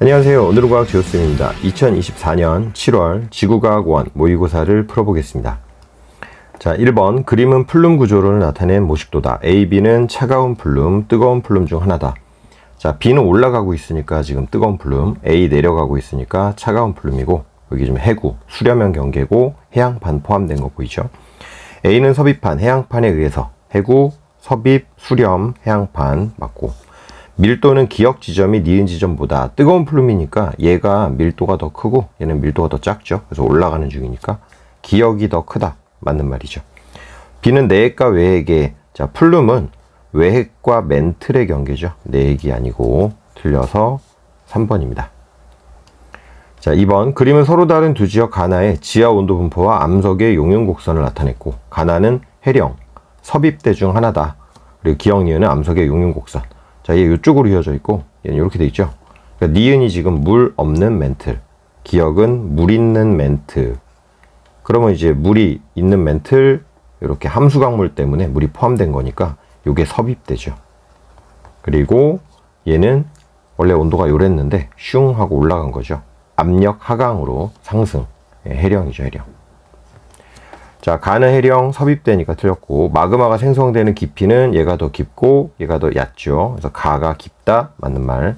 안녕하세요. 오늘은 과학 지오쌤입니다. 2024년 7월 지구과학원 모의고사를 풀어보겠습니다. 자, 1번 그림은 플룸 구조를 나타낸 모식도다. A, B는 차가운 플룸, 뜨거운 플룸 중 하나다. 자, B는 올라가고 있으니까 지금 뜨거운 플룸, A 내려가고 있으니까 차가운 플룸이고 여기 좀 해구, 수렴형 경계고 해양판 포함된 거 보이죠? A는 섭입판, 해양판에 의해서 해구, 섭입, 수렴, 해양판 맞고 밀도는 기역 지점이 니은 지점보다 뜨거운 플룸이니까 얘가 밀도가 더 크고 얘는 밀도가 더 작죠. 그래서 올라가는 중이니까 기역이 더 크다. 맞는 말이죠. B는 내핵과 외핵의 자 플룸은 외핵과 멘틀의 경계죠. 내핵이 아니고 틀려서 3번입니다. 자 2번 그림은 서로 다른 두 지역 가나의 지하 온도 분포와 암석의 용융 곡선을 나타냈고 가나는 해령, 섭입대 중 하나다. 그리고 기역 니은은 암석의 용융 곡선. 자, 얘 이쪽으로 이어져 있고 얘는 이렇게 돼 있죠. 그러니까 니은이 지금 물 없는 멘틀, 기역은 물 있는 멘틀. 그러면 이제 물이 있는 멘틀 이렇게 함수 강물 때문에 물이 포함된 거니까 요게 섭입되죠. 그리고 얘는 원래 온도가 요랬는데 슝 하고 올라간 거죠. 압력 하강으로 상승. 예, 해령이죠, 해령. 자, 가는 해령 섭입되니까 틀렸고, 마그마가 생성되는 깊이는 얘가 더 깊고, 얘가 더 얕죠. 그래서 가가 깊다, 맞는 말.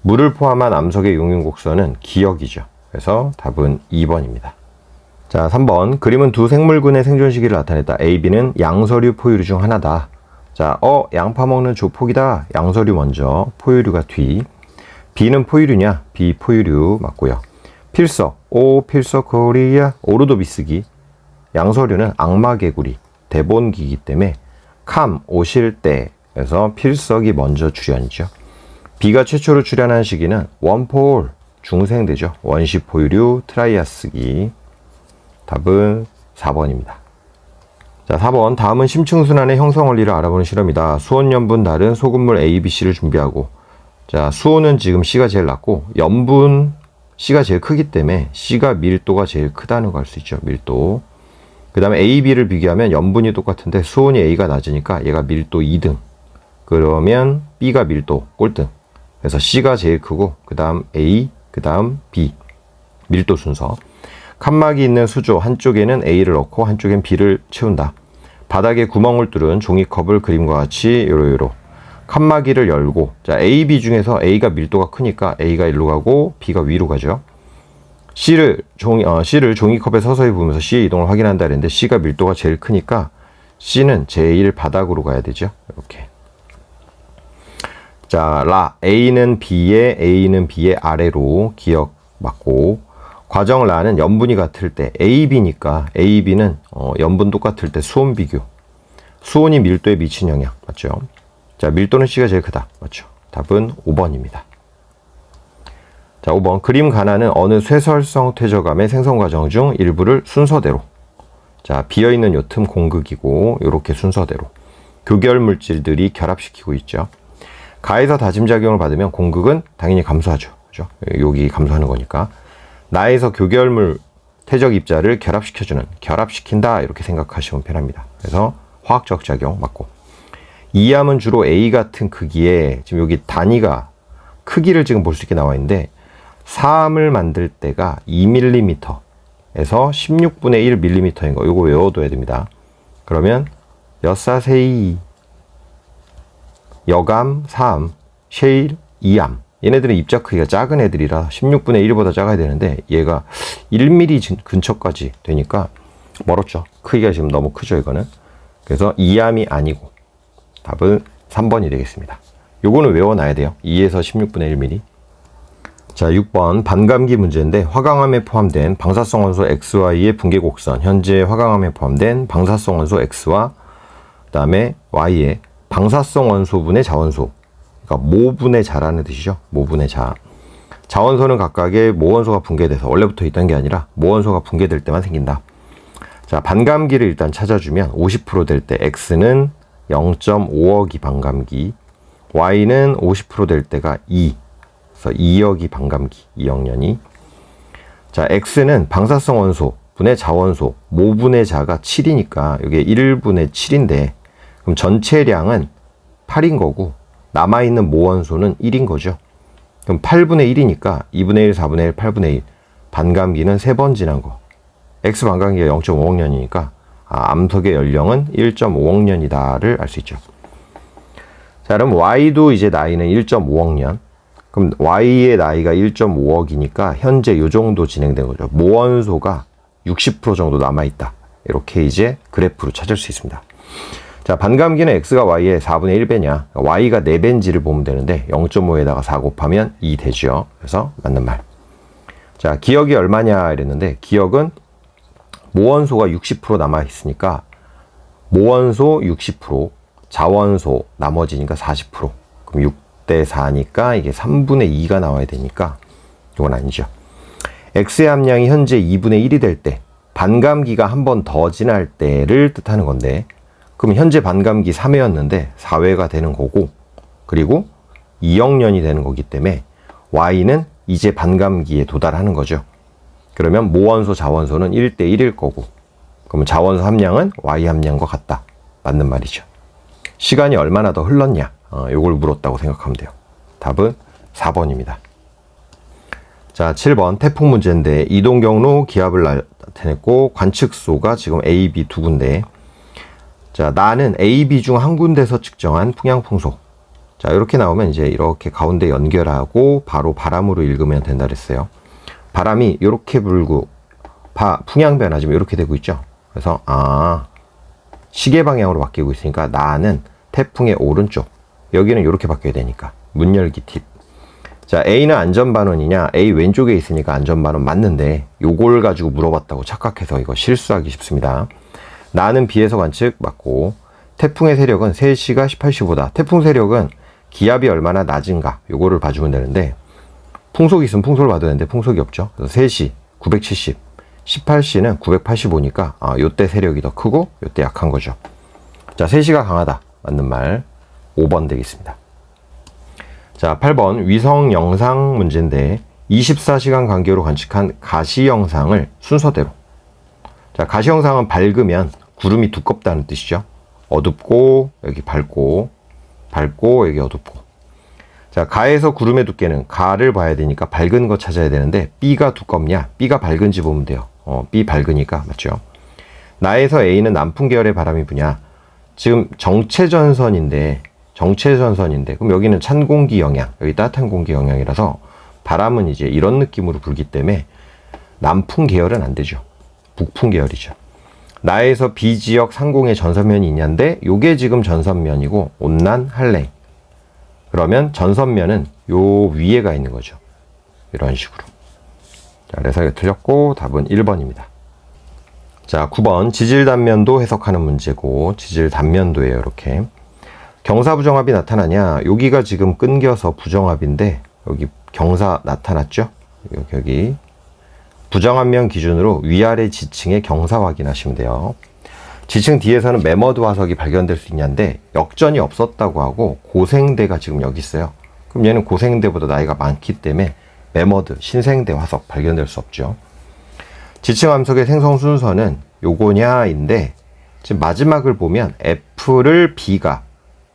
물을 포함한 암석의 용융 곡선은 기역이죠. 그래서 답은 2번입니다. 자, 3번. 그림은 두 생물군의 생존 시기를 나타냈다. A, B는 양서류, 포유류 중 하나다. 자, 어, 양파 먹는 조폭이다. 양서류 먼저, 포유류가 뒤. B는 포유류냐? B, 포유류 맞고요. 필석, 오, 필석 코리아, 오르도비스기. 양서류는 악마개구리, 대본기이기 때문에 캄, 오실때에서 필석이 먼저 출현이죠. 비가 최초로 출현한 시기는 원폴, 중생대죠. 원시 포유류 트라이아스기. 답은 4번입니다. 자, 4번. 다음은 심층순환의 형성 원리를 알아보는 실험이다. 수온, 염분 다른 소금물 A, B, C를 준비하고 자, 수온은 지금 C가 제일 낮고 염분 C가 제일 크기 때문에 C가 밀도가 제일 크다는 걸 알 수 있죠. 밀도. 그 다음에 A, B를 비교하면 염분이 똑같은데 수온이 A가 낮으니까 얘가 밀도 2등. 그러면 B가 밀도 꼴등. 그래서 C가 제일 크고 그 다음 A, 그 다음 B. 밀도 순서. 칸막이 있는 수조 한쪽에는 A를 넣고 한쪽엔 B를 채운다. 바닥에 구멍을 뚫은 종이컵을 그림과 같이 요로요로. 칸막이를 열고 자 A, B 중에서 A가 밀도가 크니까 A가 일로 가고 B가 위로 가죠. C를 종이 어, C를 종이컵에 서서히 부으면서 C의 이동을 확인한다 그랬는데 C가 밀도가 제일 크니까 C는 제일 바닥으로 가야 되죠. 이렇게. 자, 라 A는 B의 A는 B의 아래로 기억 맞고 과정 라는 염분이 같을 때 A, B니까 A, B는 어, 염분 똑같을 때 수온 비교. 수온이 밀도에 미친 영향 맞죠? 자, 밀도는 C가 제일 크다. 맞죠? 답은 5번입니다. 자, 5번. 그림 가나는 어느 쇠설성 퇴적암의 생성 과정 중 일부를 순서대로. 자, 비어 있는 요 틈 공극이고, 요렇게 순서대로. 교결 물질들이 결합시키고 있죠. 가에서 다짐 작용을 받으면 공극은 당연히 감소하죠. 그죠? 여기 감소하는 거니까. 나에서 교결물 퇴적 입자를 결합시켜주는, 결합시킨다. 이렇게 생각하시면 편합니다. 그래서 화학적 작용 맞고. 이암은 주로 A 같은 크기에, 지금 여기 단위가 크기를 지금 볼 수 있게 나와 있는데, 3을 만들 때가 2mm에서 16분의 1mm인 거. 이거 외워둬야 됩니다. 그러면 여사세이 여감 3, 셰일 2암. 얘네들은 입자 크기가 작은 애들이라 16분의 1보다 작아야 되는데 얘가 1mm 근처까지 되니까 멀었죠. 크기가 지금 너무 크죠, 이거는. 그래서 2암이 아니고 답은 3번이 되겠습니다. 요거는 외워놔야 돼요. 2에서 16분의 1mm. 자, 6번 반감기 문제인데 화강암에 포함된 방사성 원소 XY의 분계 곡선 현재 화강암에 포함된 방사성 원소 X와 그다음에 Y의 방사성 원소분의 자원소 그러니까 모분의 자라는 뜻이죠. 모분의 자. 자원소는 각각의 모원소가 분계돼서 원래부터 있던 게 아니라 모원소가 분계될 때만 생긴다. 자, 반감기를 일단 찾아주면 50%될 때 X는 0.5억이 반감기, Y는 50%될 때가 2. 그래서 2억이 반감기, 2억 년이. 자, X는 방사성 원소, 분의 자원소, 모분의 자가 7이니까 이게 1분의 7인데 그럼 전체량은 8인 거고 남아있는 모원소는 1인 거죠. 그럼 8분의 1이니까 2분의 1, 4분의 1, 8분의 1. 반감기는 3번 지난 거. X 반감기가 0.5억 년이니까 아, 암석의 연령은 1.5억 년이다를 알 수 있죠. 자, 그럼 Y도 이제 나이는 1.5억 년. 그럼 Y의 나이가 1.5억이니까 현재 요 정도 진행된 거죠. 모원소가 60% 정도 남아있다. 이렇게 이제 그래프로 찾을 수 있습니다. 자, 반감기는 X가 Y의 4분의 1배냐. Y가 4배인지를 보면 되는데 0.5에다가 4 곱하면 2 되죠. 그래서 맞는 말. 자, 기억이 얼마냐 이랬는데 기억은 모원소가 60% 남아 있으니까 모원소 60%, 자원소 나머지니까 40%. 그럼 6 대 4니까 이게 3분의 2가 나와야 되니까 이건 아니죠. X의 함량이 현재 2분의 1이 될 때, 반감기가 한 번 더 지날 때를 뜻하는 건데, 그럼 현재 반감기 3회였는데 4회가 되는 거고, 그리고 2억 년이 되는 거기 때문에 Y는 이제 반감기에 도달하는 거죠. 그러면 모원소, 자원소는 1대 1일 거고, 그러면 자원소 함량은 Y 함량과 같다. 맞는 말이죠. 시간이 얼마나 더 흘렀냐? 어, 요걸 물었다고 생각하면 돼요. 답은 4번입니다. 자, 7번 태풍 문제인데 이동 경로 기압을 나타냈고 관측소가 지금 A, B 두 군데. 자, 나는 A, B 중 한 군데서 측정한 풍향 풍속. 자, 이렇게 나오면 이제 이렇게 가운데 연결하고 바로 바람으로 읽으면 된다 그랬어요. 바람이 이렇게 불고 바, 풍향 변화 지금 이렇게 되고 있죠. 그래서 아 시계 방향으로 바뀌고 있으니까 나는 태풍의 오른쪽 여기는 이렇게 바뀌어야 되니까 문 열기 팁. 자 A는 안전반원이냐 A 왼쪽에 있으니까 안전반원 맞는데 요걸 가지고 물어봤다고 착각해서 이거 실수하기 쉽습니다. 나는 B에서 관측 맞고 태풍의 세력은 3시가 18시보다 태풍 세력은 기압이 얼마나 낮은가 요거를 봐주면 되는데 풍속이 있으면 풍속을 봐도 되는데 풍속이 없죠. 그래서 3시 970 18시는 985니까 아, 요때 세력이 더 크고 요때 약한 거죠. 자, 3시가 강하다. 맞는 말 5번 되겠습니다. 자, 8번 위성 영상 문제인데 24시간 간격으로 관측한 가시 영상을 순서대로 자, 가시 영상은 밝으면 구름이 두껍다는 뜻이죠. 어둡고 여기 밝고 밝고 여기 어둡고 자, 가에서 구름의 두께는 가를 봐야 되니까 밝은 거 찾아야 되는데 B가 두껍냐? B가 밝은지 보면 돼요. 어, B 밝으니까 맞죠? 나에서 A는 남풍 계열의 바람이 부냐? 지금 정체전선인데 정체전선인데 그럼 여기는 찬 공기 영향, 여기 따뜻한 공기 영향이라서 바람은 이제 이런 느낌으로 불기 때문에 남풍 계열은 안 되죠. 북풍 계열이죠. 나에서 B 지역 상공에 전선면이 있냐인데 요게 지금 전선면이고 온난 한랭 그러면 전선면은 요 위에가 있는 거죠. 이런 식으로. 자, 그래서 틀렸고 답은 1번입니다. 자, 9번 지질 단면도 해석하는 문제고 지질 단면도예요, 이렇게. 경사 부정합이 나타나냐? 여기가 지금 끊겨서 부정합인데 여기 경사 나타났죠? 여기 여기 부정합면 기준으로 위아래 지층의 경사 확인하시면 돼요. 지층 뒤에서는 매머드 화석이 발견될 수 있냐인데 역전이 없었다고 하고 고생대가 지금 여기 있어요. 그럼 얘는 고생대보다 나이가 많기 때문에 매머드, 신생대 화석 발견될 수 없죠. 지층 함석의 생성 순서는 요거냐인데 지금 마지막을 보면 F를 B가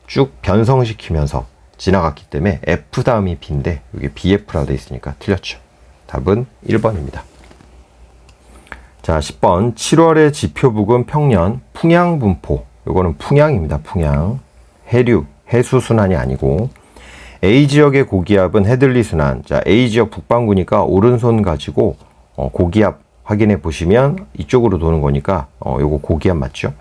쭉 변성시키면서 지나갔기 때문에 F 다음이 B인데 여기 BF라고 되어 있으니까 틀렸죠. 답은 1번입니다. 자, 10번 7월의 지표 부근 평년 풍향 분포. 요거는 풍향입니다. 풍향. 해류, 해수 순환이 아니고 A 지역의 고기압은 헤들리 순환. 자, A 지역 북반구니까 오른손 가지고 어, 고기압 확인해 보시면 이쪽으로 도는 거니까 어, 요거 고기압 맞죠?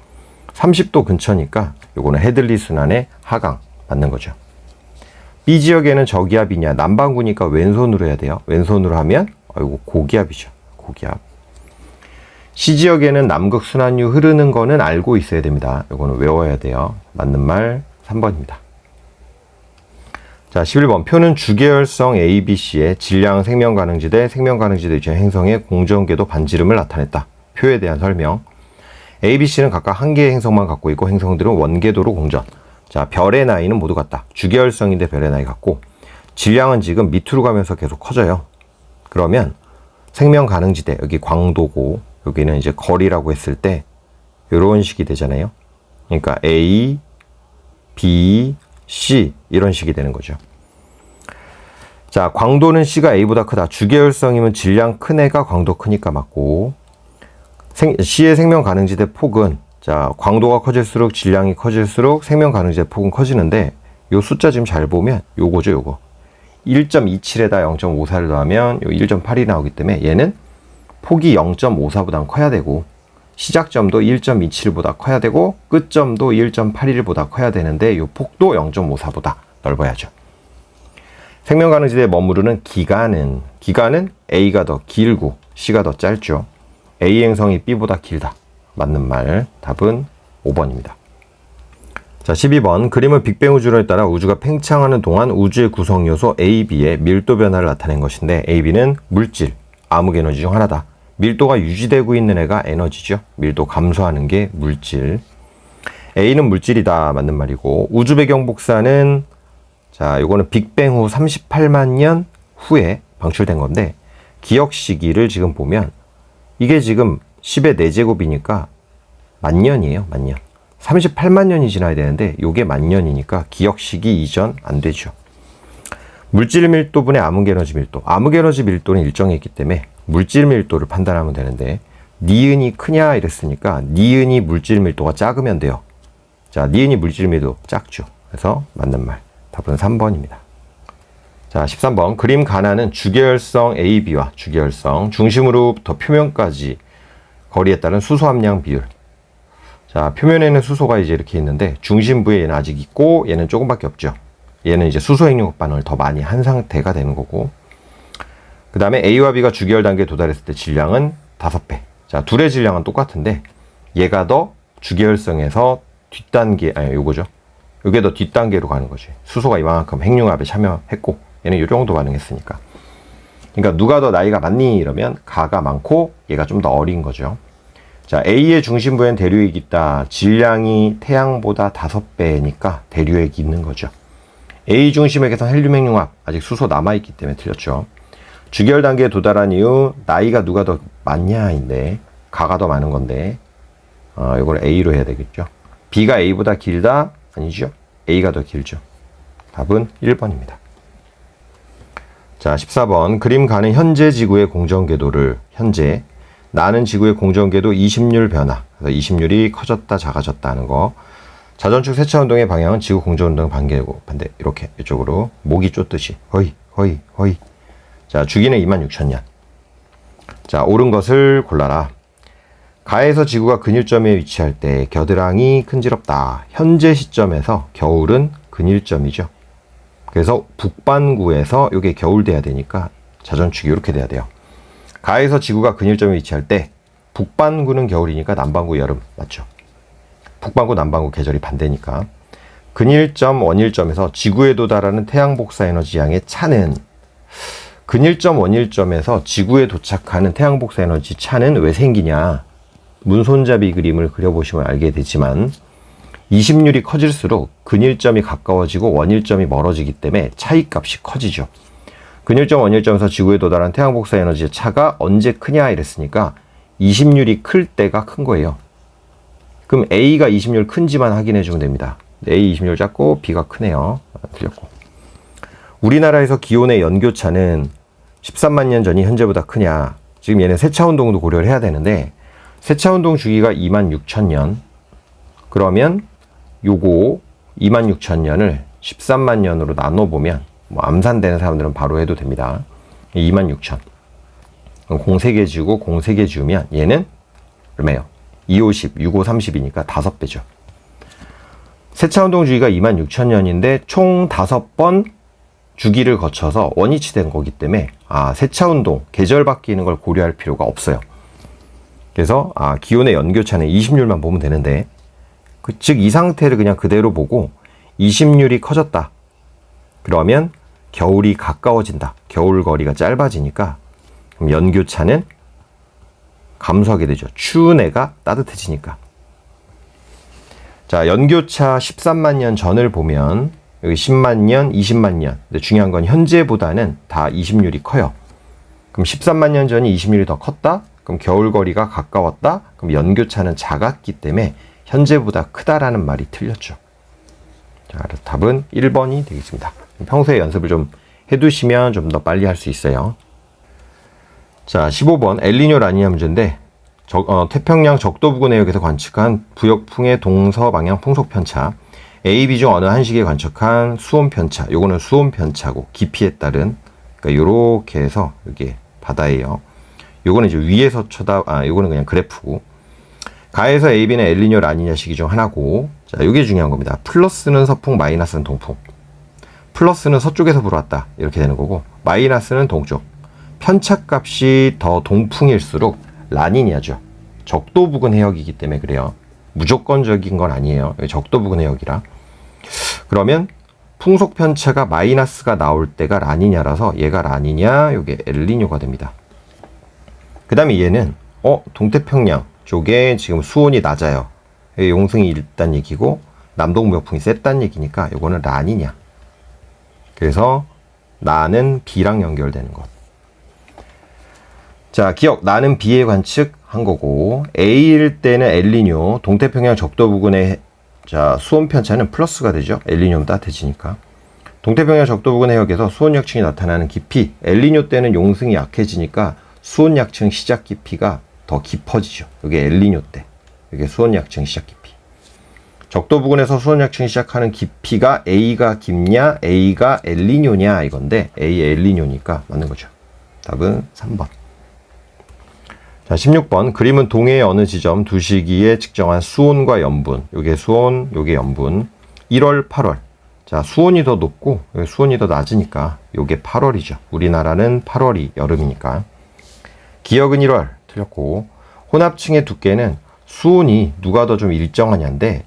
30도 근처니까 요거는 헤들리 순환의 하강 맞는 거죠. B 지역에는 저기압이냐 남반구니까 왼손으로 해야 돼요. 왼손으로 하면 어, 요거 고기압이죠. 고기압. C 지역에는 남극 순환류 흐르는 거는 알고 있어야 됩니다. 요거는 외워야 돼요. 맞는 말 3번입니다. 자, 11번. 표는 주계열성 ABC의 질량 생명가능지대, 생명가능지대 위치한 행성의 공전궤도 반지름을 나타냈다. 표에 대한 설명. ABC는 각각 한 개의 행성만 갖고 있고 행성들은 원궤도로 공전. 자, 별의 나이는 모두 같다. 주계열성인데 별의 나이 같고 질량은 지금 밑으로 가면서 계속 커져요. 그러면 생명 가능지대 여기 광도고 여기는 이제 거리라고 했을 때 이런 식이 되잖아요. 그러니까 A, B, C 이런 식이 되는 거죠. 자, 광도는 C가 A보다 크다. 주계열성이면 질량 큰 애가 광도 크니까 맞고. 생, C의 생명 가능지대 폭은 자, 광도가 커질수록 질량이 커질수록 생명 가능지대 폭은 커지는데 요 숫자 지금 잘 보면 요거죠, 요거. 1.27에다 0.54를 더하면 요 1.8이 나오기 때문에 얘는 폭이 0.54보다 커야 되고 시작점도 1.27보다 커야 되고 끝점도 1.81보다 커야 되는데 요 폭도 0.54보다 넓어야죠. 생명 가능지대에 머무르는 기간은 기간은 A가 더 길고 C가 더 짧죠. A 행성이 B보다 길다. 맞는 말. 답은 5번입니다. 자, 12번. 그림은 빅뱅 우주론에 따라 우주가 팽창하는 동안 우주의 구성 요소 A, B의 밀도 변화를 나타낸 것인데 A, B는 물질, 암흑 에너지 중 하나다. 밀도가 유지되고 있는 애가 에너지죠. 밀도 감소하는 게 물질. A는 물질이다. 맞는 말이고 우주 배경 복사는 자, 요거는 빅뱅 후 38만 년 후에 방출된 건데 기억 시기를 지금 보면 이게 지금 10의 4제곱이니까 만 년이에요. 만 년. 38만 년이 지나야 되는데 요게 만 년이니까 기억 시기 이전 안 되죠. 물질 밀도분의 암흑 에너지 밀도. 암흑 에너지 밀도는 일정이 있기 때문에 물질 밀도를 판단하면 되는데 니은이 크냐 이랬으니까 니은이 물질 밀도가 작으면 돼요. 자, 니은이 물질 밀도 작죠. 그래서 맞는 말. 답은 3번입니다. 자, 13번. 그림 가나는 주계열성 AB와 주계열성 중심으로부터 표면까지 거리에 따른 수소 함량 비율. 자, 표면에는 수소가 이제 이렇게 있는데 중심부에 얘는 아직 있고 얘는 조금밖에 없죠. 얘는 이제 수소 핵융합 반응을 더 많이 한 상태가 되는 거고. 그 다음에 A와 B가 주계열 단계에 도달했을 때 질량은 5배. 자, 둘의 질량은 똑같은데 얘가 더 주계열성에서 뒷단계, 아니, 요거죠. 요게 더 뒷단계로 가는 거지. 수소가 이만큼 핵융합에 참여했고 얘는 요 정도 반응했으니까. 그러니까 누가 더 나이가 많니? 이러면 가가 많고 얘가 좀 더 어린 거죠. 자, A의 중심부엔 대류액이 있다. 질량이 태양보다 5배니까 대류액이 있는 거죠. A 중심액에서 헬륨 핵융합, 아직 수소 남아있기 때문에 틀렸죠. 주결 단계에 도달한 이후 나이가 누가 더 많냐인데 가가 더 많은 건데 어, 이걸 A로 해야 되겠죠. B가 A보다 길다? 아니죠. A가 더 길죠. 답은 1번입니다. 자, 14번. 그림 가는 현재 지구의 공전 궤도를 현재 나는 지구의 공전 궤도 20률 변화. 그래서 20률이 커졌다 작아졌다 하는 거. 자전축 세차 운동의 방향은 지구 공전 운동 반개고 반대 이렇게 이쪽으로 목이 쫓듯이 허이 허이 허이. 자, 주기는 2만 6천 년. 자, 옳은 것을 골라라. 가에서 지구가 근일점에 위치할 때 겨드랑이 큰지럽다. 현재 시점에서 겨울은 근일점이죠. 그래서 북반구에서 이게 겨울 돼야 되니까 자전축이 이렇게 돼야 돼요. 가에서 지구가 근일점에 위치할 때 북반구는 겨울이니까 남반구 여름 맞죠? 북반구 남반구 계절이 반대니까 근일점 원일점에서 지구에 도달하는 태양 복사 에너지 양의 차는 근일점 원일점에서 지구에 도착하는 태양 복사 에너지 차는 왜 생기냐? 문손잡이 그림을 그려보시면 알게 되지만 20률이 커질수록 근일점이 가까워지고 원일점이 멀어지기 때문에 차이값이 커지죠. 근일점 원일점에서 지구에 도달한 태양 복사 에너지의 차가 언제 크냐 이랬으니까 20률이 클 때가 큰 거예요. 그럼 A가 20률 큰지만 확인해 주면 됩니다. A 20률 작고 B가 크네요. 아, 틀렸고. 우리나라에서 기온의 연교차는 13만 년 전이 현재보다 크냐. 지금 얘는 세차 운동도 고려를 해야 되는데 세차 운동 주기가 2만 6천 년. 그러면 요거 2만 6천 년을 13만 년으로 나눠 보면 뭐 암산되는 사람들은 바로 해도 됩니다. 2만 6천. 공 3개 지우고 공 3개 지우면 얘는 얼마예요? 2, 50, 6, 5, 30이니까 5배죠. 세차운동 주기가 2만 6천 년인데 총 5번 주기를 거쳐서 원위치 된 거기 때문에 아, 세차운동, 계절 바뀌는 걸 고려할 필요가 없어요. 그래서 아, 기온의 연교차는 20률만 보면 되는데 그, 즉 이 상태를 그냥 그대로 보고 20률이 커졌다. 그러면 겨울이 가까워진다. 겨울 거리가 짧아지니까 연교차는 감소하게 되죠. 추운 애가 따뜻해지니까. 자, 연교차 13만 년 전을 보면 여기 10만 년, 20만 년. 근데 중요한 건 현재보다는 다 20률이 커요. 그럼 13만 년 전이 20률이 더 컸다? 그럼 겨울 거리가 가까웠다? 그럼 연교차는 작았기 때문에 현재보다 크다라는 말이 틀렸죠. 자, 답은 1번이 되겠습니다. 평소에 연습을 좀 해두시면 좀 더 빨리 할 수 있어요. 자, 15번 엘리뇨 라니냐 문제인데 적- 어, 태평양 적도 부근 해역에서 관측한 부역풍의 동서 방향 풍속 편차 A, B 중 어느 한식에 관측한 수온 편차 요거는 수온 편차고 깊이에 따른 그러니까 요렇게 해서 이게 바다예요. 요거는 이제 위에서 쳐다 아 요거는 그냥 그래프고 가에서 A, B는 엘리뇨 라니냐 시기 중 하나고 자, 요게 중요한 겁니다. 플러스는 서풍, 마이너스는 동풍. 플러스는 서쪽에서 불어왔다. 이렇게 되는 거고 마이너스는 동쪽. 편차값이 더 동풍일수록 라니냐죠. 적도 부근 해역이기 때문에 그래요. 무조건적인 건 아니에요. 적도 부근 해역이라. 그러면 풍속 편차가 마이너스가 나올 때가 라니냐라서 얘가 라니냐, 요게 엘리뇨가 됩니다. 그 다음에 얘는 어 동태평양 쪽에 지금 수온이 낮아요. 용승이 일단 얘기고 남동무역풍이 셌단 얘기니까 요거는 라니냐. 그래서 나는 B랑 연결되는 것. 자, 기억 나는 B의 관측 한 거고 A일 때는 엘리뇨 동태평양 적도 부근의 자 수온 편차는 플러스가 되죠. 엘리뇨면 따뜻해지니까. 동태평양 적도 부근 해역에서 수온 약층이 나타나는 깊이 엘리뇨 때는 용승이 약해지니까 수온 약층 시작 깊이가 더 깊어지죠. 이게 엘리뇨 때. 이게 수온 약층 시작 깊이. 적도 부근에서 수온 약층이 시작하는 깊이가 A가 깊냐, A가 엘리뇨냐 이건데 A 엘리뇨니까 맞는 거죠. 답은 3번. 자, 16번. 그림은 동해의 어느 지점 두 시기에 측정한 수온과 염분. 요게 수온, 요게 염분. 1월, 8월. 자, 수온이 더 높고 수온이 더 낮으니까 요게 8월이죠. 우리나라는 8월이 여름이니까. 기억은 1월 틀렸고 혼합층의 두께는 수온이 누가 더 좀 일정하냐인데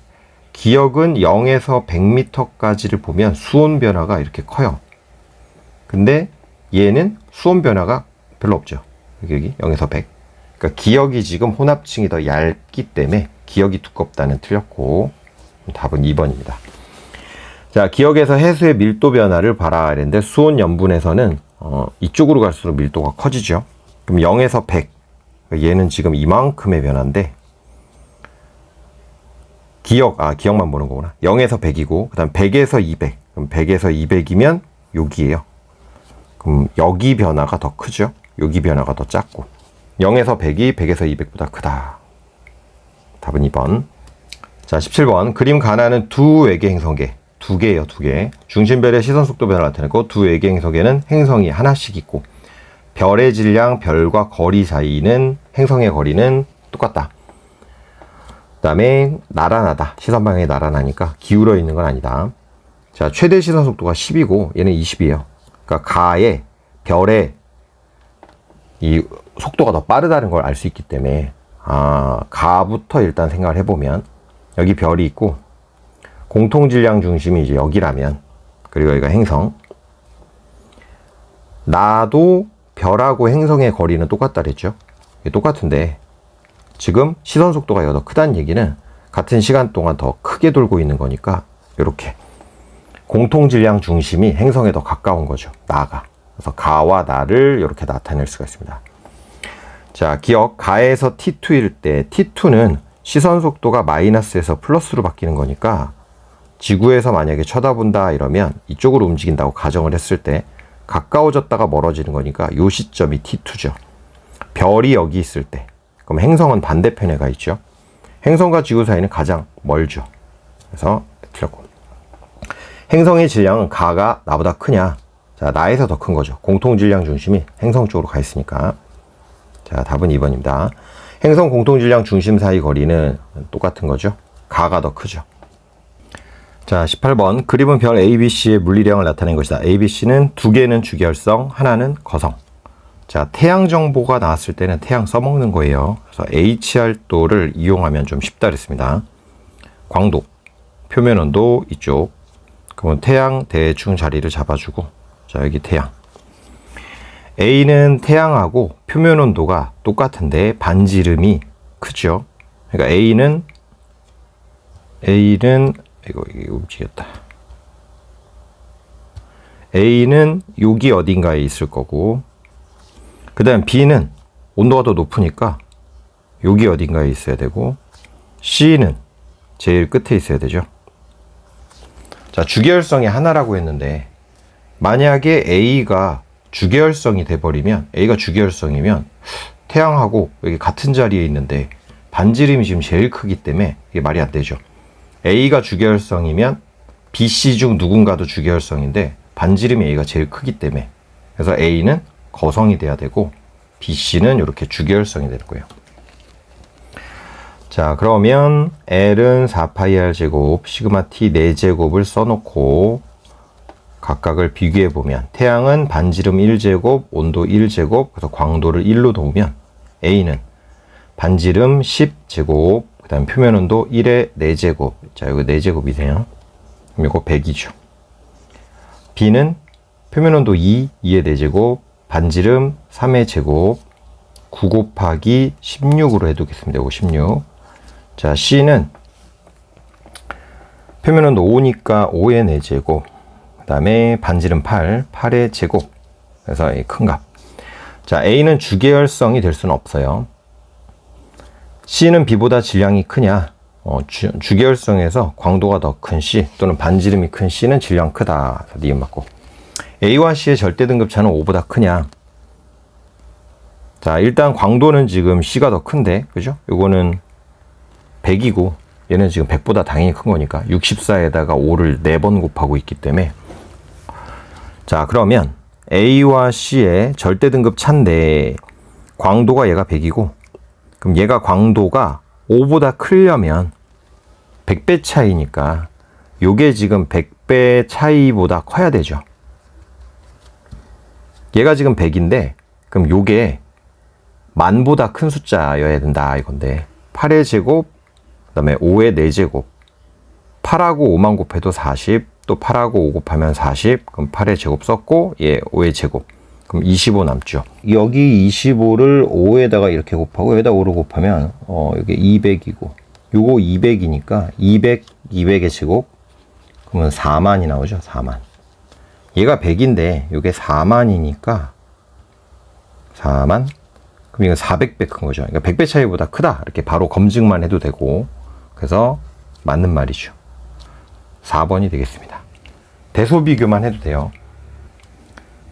기억은 0에서 100m까지를 보면 수온 변화가 이렇게 커요. 근데 얘는 수온 변화가 별로 없죠. 여기, 여기 0에서 100. 그러니까 기억이 지금 혼합층이 더 얇기 때문에 기억이 두껍다는 틀렸고 답은 2번입니다. 자, 기억에서 해수의 밀도 변화를 봐라 이랬는데 수온 염분에서는 어, 이쪽으로 갈수록 밀도가 커지죠. 그럼 0에서 100. 얘는 지금 이만큼의 변화인데 기억, 아, 기억만 보는 거구나. 0에서 100이고, 그 다음 100에서 200. 그럼 100에서 200이면 여기에요. 그럼 여기 변화가 더 크죠? 여기 변화가 더 작고. 0에서 100이 100에서 200보다 크다. 답은 2번. 자, 17번. 그림 가나는 두 외계 행성계. 두 개예요, 두 개. 중심별의 시선 속도 변화를 나타내고 두 외계 행성에는 행성이 하나씩 있고 별의 질량, 별과 거리 사이는 행성의 거리는 똑같다. 그 다음에 나란하다. 시선 방향이 나란하니까 기울어 있는 건 아니다. 자, 최대 시선 속도가 10이고 얘는 20이에요. 그러니까 가의 별의 이 속도가 더 빠르다는 걸 알 수 있기 때문에 아, 가부터 일단 생각을 해 보면 여기 별이 있고 공통 질량 중심이 이제 여기라면 그리고 여기가 행성 나도 별하고 행성의 거리는 똑같다 그랬죠. 똑같은데 지금 시선 속도가 여기가 더 크다는 얘기는 같은 시간 동안 더 크게 돌고 있는 거니까 이렇게 공통 질량 중심이 행성에 더 가까운 거죠. 나가. 그래서 가와 나를 이렇게 나타낼 수가 있습니다. 자, 기억 가에서 T2일 때 T2는 시선 속도가 마이너스에서 플러스로 바뀌는 거니까 지구에서 만약에 쳐다본다 이러면 이쪽으로 움직인다고 가정을 했을 때 가까워졌다가 멀어지는 거니까 요 시점이 T2죠. 별이 여기 있을 때 그럼 행성은 반대편에 가 있죠. 행성과 지구 사이는 가장 멀죠. 그래서 틀렸고 행성의 질량은 가가 나보다 크냐? 자, 나에서 더 큰 거죠. 공통 질량 중심이 행성 쪽으로 가 있으니까. 자, 답은 2번입니다. 행성 공통 질량 중심 사이 거리는 똑같은 거죠. 가가 더 크죠. 자, 18번. 그림은 별 ABC의 물리량을 나타낸 것이다. ABC는 두 개는 주결성, 하나는 거성. 자, 태양 정보가 나왔을 때는 태양 써먹는 거예요. 그래서 HR도를 이용하면 좀 쉽다 그랬습니다. 광도, 표면 온도 이쪽. 그러면 태양 대충 자리를 잡아주고, 자, 여기 태양. A는 태양하고 표면 온도가 똑같은데 반지름이 크죠. 그러니까 A는 A는 이거 이게 움직였다. A는 여기 어딘가에 있을 거고, 그 다음 B는 온도가 더 높으니까 여기 어딘가에 있어야 되고, C는 제일 끝에 있어야 되죠. 자, 주계열성이 하나라고 했는데, 만약에 A가 주계열성이 돼버리면 A가 주계열성이면 태양하고 여기 같은 자리에 있는데 반지름이 지금 제일 크기 때문에 이게 말이 안 되죠. A가 주계열성이면 BC 중 누군가도 주계열성인데 반지름이 A가 제일 크기 때문에 그래서 A는 거성이 돼야 되고 BC는 이렇게 주계열성이 될 거예요. 자, 그러면 L은 4파이 R 제곱, 시그마 T 4제곱을 써놓고 각각을 비교해 보면 태양은 반지름 1제곱, 온도 1제곱, 그래서 광도를 1로 놓으면 A는 반지름 10제곱, 그 다음 표면 온도 1의 4제곱. 자, 여기 4제곱이세요. 그럼 이거 100이죠. B는 표면 온도 2, 2의 4제곱, 반지름 3의 제곱, 9 곱하기 16으로 해두겠습니다. 이거 16. 자, C는 표면 온도 5니까 5의 4제곱, 그 다음에 반지름 8, 8의 제곱. 그래서 이 큰 값. 자, A는 주계열성이 될 수는 없어요. C는 B보다 질량이 크냐? 어, 주, 주계열성에서 광도가 더 큰 C 또는 반지름이 큰 C는 질량 크다. 니은 맞고. A와 C의 절대 등급 차는 5보다 크냐? 자, 일단 광도는 지금 C가 더 큰데, 그죠? 요거는 100이고, 얘는 지금 100보다 당연히 큰 거니까, 64에다가 5를 4번 곱하고 있기 때문에. 자, 그러면 A와 C의 절대 등급 차인데, 광도가 얘가 100이고, 그럼 얘가 광도가 5보다 크려면 100배 차이니까, 요게 지금 100배 차이보다 커야 되죠. 얘가 지금 100인데, 그럼 요게 만보다 큰 숫자여야 된다 이건데. 8의 제곱 그다음에 5의 4제곱. 8하고 5만 곱해도 40 또 8하고 5 곱하면 40 그럼 8의 제곱 썼고 얘 5의 제곱 그럼 25 남죠 여기 25를 5에다가 이렇게 곱하고 여기다 5로 곱하면 어 여기 200이고 요거 200이니까 200 200의 제곱 그러면 4만이 나오죠 4만 얘가 100인데 요게 4만이니까 4만 그럼 이건 400배 큰 거죠. 그러니까 100배 차이보다 크다. 이렇게 바로 검증만 해도 되고. 그래서 맞는 말이죠. 4번이 되겠습니다. 대소 비교만 해도 돼요.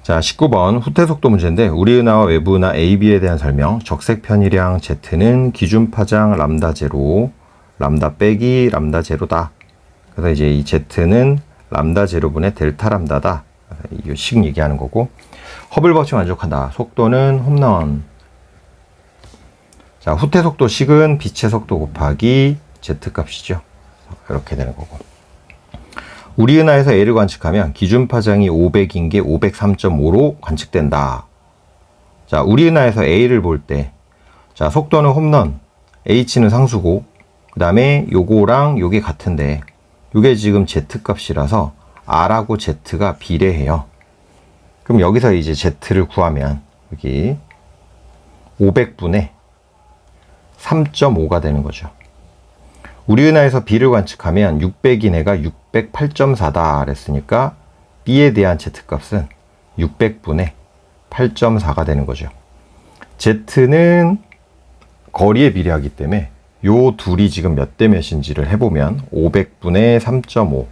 자, 19번 후퇴 속도 문제인데 우리 은하와 외부 은하 AB에 대한 설명. 적색 편의량 Z는 기준 파장 람다 제로, 람다 빼기 람다 제로다. 그래서 이제 이 Z는 람다 제로분의 델타 람다다. 이식 얘기하는 거고. 허블 법칙 만족한다. 속도는 홈런. 자, 후퇴 속도 식은 빛의 속도 곱하기 z 값이죠. 이렇게 되는 거고. 우리 은하에서 A를 관측하면 기준 파장이 500인 게 503.5로 관측된다. 자, 우리 은하에서 A를 볼 때, 자, 속도는 홈런, H는 상수고, 그 다음에 요거랑 요게 같은데, 요게 지금 Z 값이라서 R하고 Z가 비례해요. 그럼 여기서 이제 Z를 구하면, 여기 500분의 3.5가 되는 거죠. 우리 은하에서 B를 관측하면 600인 애가 608.4다 그랬으니까 B에 대한 Z값은 600분의 8.4가 되는 거죠. Z는 거리에 비례하기 때문에 요 둘이 지금 몇 대 몇인지를 해보면 500분의 3.5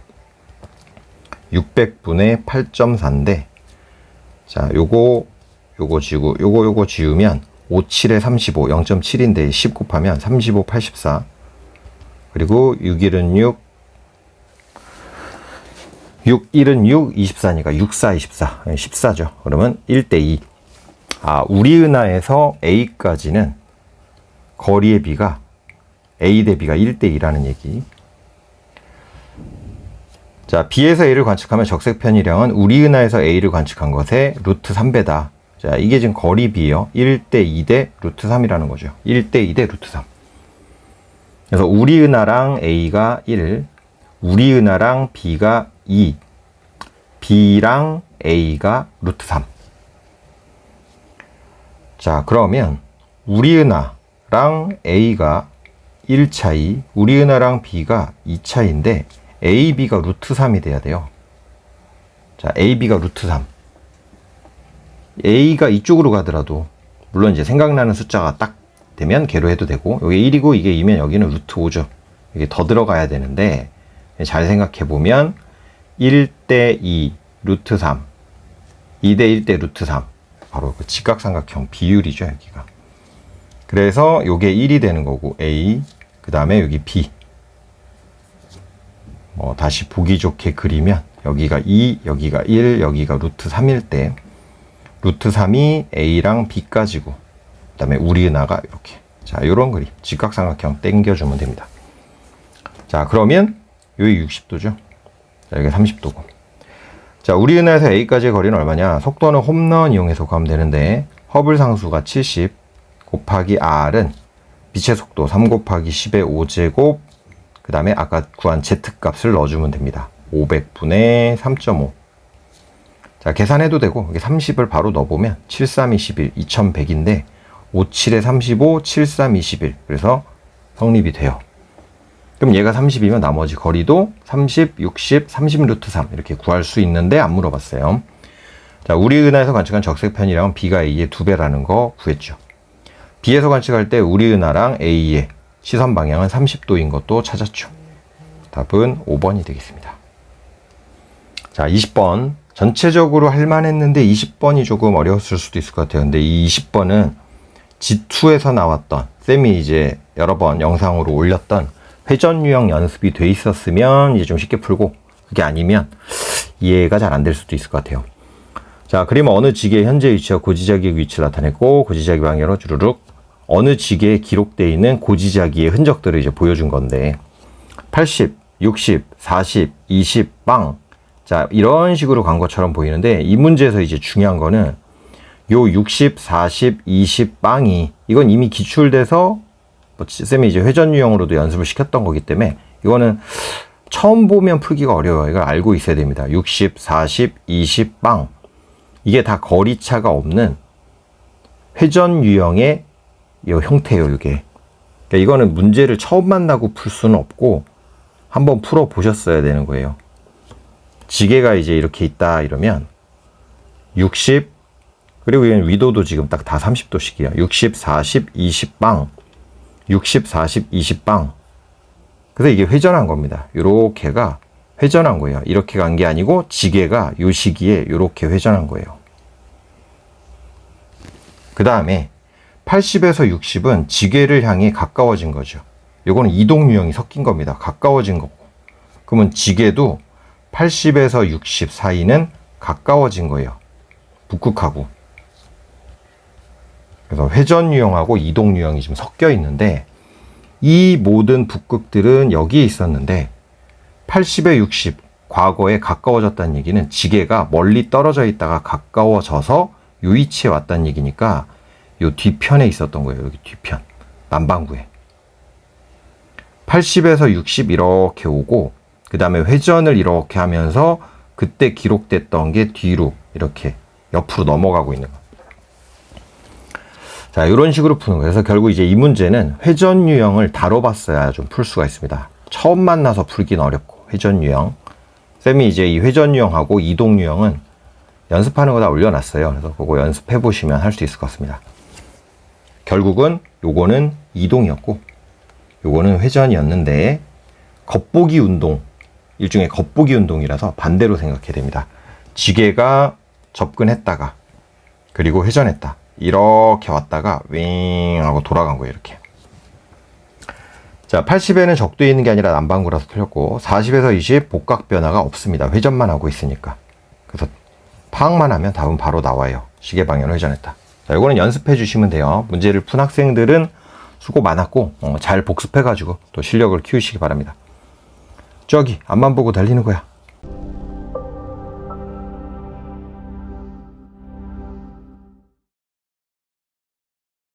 600분의 8.4인데 자 요거 요거 지고 요거 요거 지우면 5, 7에 35, 0.7인데 10 곱하면 35, 84. 그리고 6, 1은 6, 6, 1은 6, 24니까 6, 4, 24. 14죠. 그러면 1대 2. 아, 우리 은하에서 A까지는 거리의 비가 A 대 B가 1대 2라는 얘기. 자, B에서 A를 관측하면 적색 편의량은 우리 은하에서 A를 관측한 것의 루트 3배다. 자, 이게 지금 거리 비요. 1대 2대 루트 3이라는 거죠. 1대 2대 루트 3. 그래서 우리 은하랑 A가 1, 우리 은하랑 B가 2, B랑 A가 루트 3. 자, 그러면 우리 은하랑 A가 1 차이, 우리 은하랑 B가 2 차이인데 A, B가 루트 3이 돼야 돼요. 자, A, B가 루트 3. A가 이쪽으로 가더라도 물론 이제 생각나는 숫자가 딱 되면 개로 해도 되고 여기 1이고 이게 2면 여기는 루트 5죠. 이게 더 들어가야 되는데 잘 생각해 보면 1대 2 루트 3 2대 1대 루트 3. 바로 그 직각삼각형 비율이죠, 여기가. 그래서 요게 1이 되는 거고, A. 그 다음에 여기 B. 뭐, 다시 보기 좋게 그리면, 여기가 2, 여기가 1, 여기가 루트 3일 때, 루트 3이 A랑 B까지고, 그 다음에 우리 은하가 이렇게. 자, 요런 그림. 직각삼각형 땡겨주면 됩니다. 자, 그러면, 여기 60도죠. 자, 여기 30도고. 자, 우리 은하에서 A까지의 거리는 얼마냐? 속도는 홈런 이용해서 구하면 되는데, 허블 상수가 70 곱하기 R은 빛의 속도 3 곱하기 10의 5제곱, 그 다음에 아까 구한 Z 값을 넣어주면 됩니다. 500분의 3.5. 자, 계산해도 되고, 이게 30을 바로 넣어보면 7321, 2100인데, 57에 35, 7321. 그래서 성립이 돼요. 그럼 얘가 30이면 나머지 거리도 30, 60, 30 루트 3 이렇게 구할 수 있는데 안 물어봤어요. 자, 우리 은하에서 관측한 적색 편이랑 B가 A의 두 배라는 거 구했죠. B에서 관측할 때 우리 은하랑 A의 시선 방향은 30도인 것도 찾았죠. 답은 5번이 되겠습니다. 자, 20번. 전체적으로 할 만했는데 20번이 조금 어려웠을 수도 있을 것 같아요. 근데 이 20번은 G2에서 나왔던, 쌤이 이제 여러 번 영상으로 올렸던 회전 유형 연습이 돼 있었으면 이제 좀 쉽게 풀고, 그게 아니면 이해가 잘 안 될 수도 있을 것 같아요. 자, 그림 어느 지계의 현재 위치와 고지자기의 위치를 나타냈고, 고지자기 방향으로 주르륵 어느 지계에 기록되어 있는 고지자기의 흔적들을 이제 보여준 건데, 80, 60, 40, 20, 빵. 자, 이런 식으로 간 것처럼 보이는데, 이 문제에서 이제 중요한 거는, 요 60, 40, 20 빵이, 이건 이미 기출돼서, 뭐, 쌤이 이제 회전 유형으로도 연습을 시켰던 거기 때문에, 이거는 처음 보면 풀기가 어려워요. 이걸 알고 있어야 됩니다. 60, 40, 20 빵. 이게 다 거리차가 없는 회전 유형의 요 형태예요, 이게. 그러니까 이거는 문제를 처음 만나고 풀 수는 없고 한번 풀어 보셨어야 되는 거예요. 지게가 이제 이렇게 있다 이러면 60 그리고 위도도 지금 딱 다 30도씩이야. 60, 40, 20 빵. 60, 40, 20 빵. 그래서 이게 회전한 겁니다. 요렇게가 회전한 거예요. 이렇게 간 게 아니고 지게가 요 시기에 요렇게 회전한 거예요. 그 다음에 80에서 60은 지게를 향해 가까워진 거죠. 요거는 이동 유형이 섞인 겁니다. 가까워진 거고. 그러면 지게도 80에서 60 사이는 가까워진 거예요. 북극하고. 그래서 회전 유형하고 이동 유형이 좀 섞여 있는데 이 모든 북극들은 여기에 있었는데 80에 60 과거에 가까워졌다는 얘기는 지게가 멀리 떨어져 있다가 가까워져서 요 위치에 왔다는 얘기니까 요 뒤편에 있었던 거예요. 여기 뒤편. 남반구에. 80에서 60 이렇게 오고 그 다음에 회전을 이렇게 하면서 그때 기록됐던 게 뒤로 이렇게 옆으로 넘어가고 있는 거. 자, 이런 식으로 푸는 거예요. 그래서 결국 이제 이 문제는 회전 유형을 다뤄봤어야 좀 풀 수가 있습니다. 처음 만나서 풀긴 어렵고 회전 유형. 쌤이 이제 이 회전 유형하고 이동 유형은 연습하는 거다 올려놨어요. 그래서 그거 연습해 보시면 할 수 있을 것 같습니다. 결국은 요거는 이동이었고 요거는 회전이었는데 겉보기 운동 일종의 겉보기 운동이라서 반대로 생각해야 됩니다. 지게가 접근했다가 그리고 회전했다. 이렇게 왔다가 윙 하고 돌아간 거예요. 이렇게. 자, 80에는 적도에 있는 게 아니라 남반구라서 틀렸고 40에서 20 복각 변화가 없습니다. 회전만 하고 있으니까. 그래서 파악만 하면 답은 바로 나와요. 시계 방향을 회전했다. 자, 이거는 연습해 주시면 돼요. 문제를 푼 학생들은 수고 많았고 어, 잘 복습해 가지고 또 실력을 키우시기 바랍니다. 저기 앞만 보고 달리는 거야.